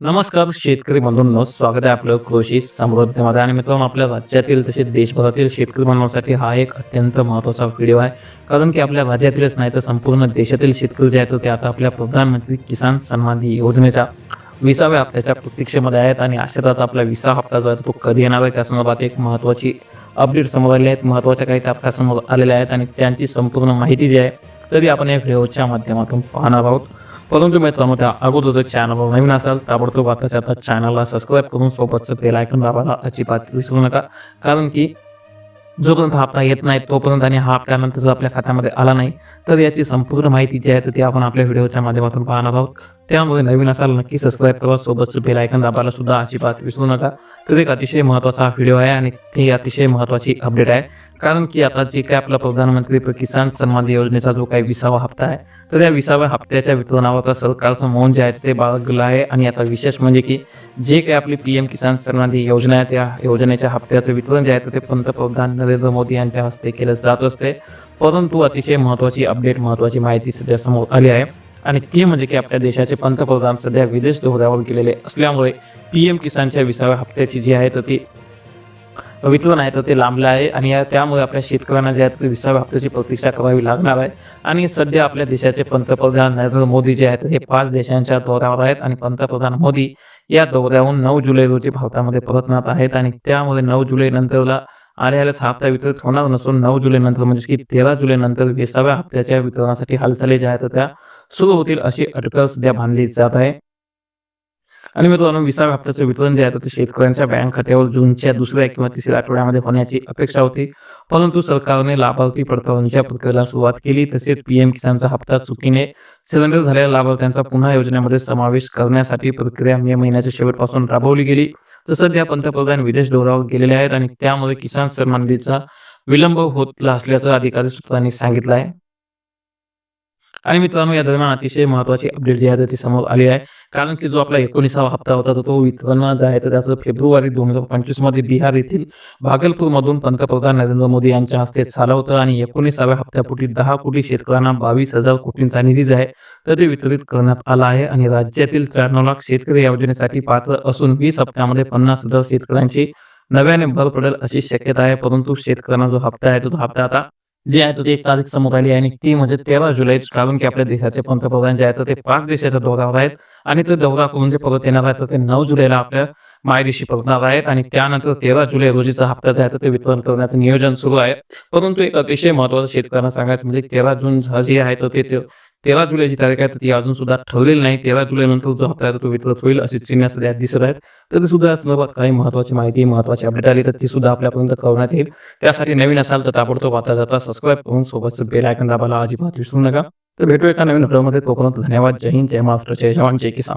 नमस्कार शेतकरी बंधूंनो. स्वागत आहे आपलं कृषी समृद्धीमध्ये. आणि मित्रांनो आपल्या राज्यातील तसेच देशभरातील शेतकरी बांधवांसाठी हा एक अत्यंत महत्त्वाचा व्हिडिओ आहे. कारण की आपल्या राज्यातीलच नाही तर संपूर्ण देशातील शेतकरी जे आहेत ते आता आपल्या प्रधानमंत्री किसान सन्मान योजनेच्या विसाव्या हप्त्याच्या प्रतीक्षेमध्ये आहेत. आणि अशातच आपला विसा हप्ता जो आहे तो कधी येणार आहे त्या संदर्भात एक महत्त्वाची अपडेट समोर आलेली आहेत महत्त्वाच्या काही तारखा समोर आलेल्या आहेत. आणि त्यांची संपूर्ण माहिती जी आहे तरी आपण या व्हिडिओच्या माध्यमातून पाहणार आहोत. परंतु मित्रांनो त्या अगोदर जर चॅनलवर नवीन असाल ताबडतोब आताच्या आता चॅनलला सबस्क्राईब करून सोबतचं बेल ऐकून दाबायला अजिबात विसरू नका. कारण की जोपर्यंत हप्ता येत नाही तोपर्यंत आणि हा हप्त्यानंतर जर आपल्या खात्यामध्ये आला नाही तर याची संपूर्ण माहिती जी आहे तर ती आपण आपल्या व्हिडिओच्या माध्यमातून पाहणार आहोत. त्यामुळे नवीन असाल नक्की सबस्क्राईब करा. सोबतचं बेल आयकन दाबायला सुद्धा अजिबात विसरू नका. तर एक अतिशय महत्त्वाचा हा व्हिडिओ आहे आणि ती अतिशय महत्त्वाची अपडेट आहे. कारण की आता जे काय आपला प्रधानमंत्री किसान सन्मान योजनेचा जो काही विसावा हप्ता आहे तर या विसाव्या हप्त्याच्या वितरणावर आता सरकारचं मौन जे आहे ते बाळगलं आहे. आणि आता विशेष म्हणजे की जे काही आपली पी एम किसान सन्मान योजना आहे त्या योजनेच्या हप्त्याचं वितरण जे आहे तर ते पंतप्रधान नरेंद्र मोदी यांच्या हस्ते केलं जात असते. परंतु अतिशय महत्त्वाची अपडेट महत्त्वाची माहिती सध्या समोर आली आहे. आणि ती म्हणजे की आपल्या देशाचे पंतप्रधान सध्या विदेश दौऱ्यावर गेलेले असल्यामुळे पी एम किसानच्या विसाव्या हप्त्याची जी आहे तर ती वितरण आहे तर ते लांबलं आहे आणि या त्यामुळे आपल्या शेतकऱ्यांना जे आहे ते विसाव्या हप्त्याची प्रतीक्षा करावी लागणार आहे आणि सध्या आपल्या देशाचे पंतप्रधान नरेंद्र मोदी जे आहेत हे पाच देशांच्या दौऱ्यावर आहेत आणि पंतप्रधान मोदी या दौऱ्याहून नऊ जुलै रोजी भारतामध्ये परतणार आहेत आणि त्यामुळे नऊ जुलै नंतरला आल्यालाच हप्ता वितरित होणार नसून नऊ जुलै नंतर म्हणजे की तेरा जुलै नंतर विसाव्या हप्त्याच्या वितरणासाठी हालचाली ज्या आहेत त्या सुरू होतील अशी अटकळ सध्या बांधली जात आहे. आणि मित्रांनो विसाव्या हप्त्याचं वितरण जे आहे ते शेतकऱ्यांच्या बँक खात्यावर जूनच्या दुसऱ्या किंवा तिसऱ्या आठवड्यामध्ये होण्याची अपेक्षा होती. परंतु सरकारने लाभार्थी पडताळणीच्या प्रक्रियेला सुरुवात केली. तसेच पीएम किसानचा हप्ता चुकीने सिलेंडर झालेल्या लाभार्थ्यांचा पुन्हा योजनेमध्ये समावेश करण्यासाठी प्रक्रिया मे महिन्याच्या शेवटपासून राबवली गेली. तर सध्या पंतप्रधान विदेश दौऱ्यावर गेलेले आहेत आणि त्यामुळे किसान सन्मान निधीचा विलंब होत असल्याचं अधिकारी सूत्रांनी सांगितलं आहे. आणि मित्रांनो या दरम्यान अतिशय महत्वाची अपडेट जी आहे ती समोर आली आहे. कारण की जो आपला एकोणीसावा हप्ता होता तो वितरण जो आहे. तर त्याचं फेब्रुवारी दोन हजार पंचवीसमध्ये बिहार येथील भागलपूरमधून पंतप्रधान नरेंद्र मोदी यांच्या हस्ते झालं होतं. आणि एकोणीसाव्या हप्त्यापोटी दहा कोटी शेतकऱ्यांना बावीस हजार कोटींचा निधी जो आहे तर ते वितरित करण्यात आला आहे. आणि राज्यातील त्र्याण्णव लाख शेतकरी या योजनेसाठी पात्र असून वीस हप्त्यामध्ये पन्नास हजार शेतकऱ्यांची नव्याने भर पडेल अशी शक्यता आहे. परंतु शेतकऱ्यांना जो हप्ता आहे तो हप्ता आता जे आहे तो ते एक तारीख समोर आली आणि ती म्हणजे तेरा जुलै कारण की आपल्या देशाचे पंतप्रधान जे आहेत ते पाच देशाच्या दौऱ्यावर आहेत आणि तो दौरा करून जे परत येणार आहे तर ते नऊ जुलैला आपल्या मायदेशी परतणार आहेत आणि त्यानंतर तेरा जुलै रोजीचा हप्ता जे आहे तर ते वितरण करण्याचं नियोजन सुरू आहे. परंतु एक अतिशय महत्वाचं शेतकऱ्यांना सांगायचं म्हणजे तेरा जून हा जे आहे तर ते- तेरा जुलैची तारीख आहे तर ती अजून सुद्धा ठरलेली नाही. तेरा जुलै नंतर जो हप्ता आहे तो वितरित होईल अशी चिन्ह सध्या दिसत आहेत. तर ते सुद्धा या संदर्भात काही महत्वाची माहिती महत्वाची अपडेट आली तर ती सुद्धा आपल्यापर्यंत कळवण्यात येईल. त्यासाठी नवीन असाल तर ताबडतोब आता जाता. सबस्क्राईब करून सोबतचं बेल आयकन दाबायला अजिबात विसरू नका. तर भेटू एका नवीन व्हिडिओमध्ये तोपर्यंत धन्यवाद. जय हिंद. जय महाराष्ट्र. जय जवान. जय किसान.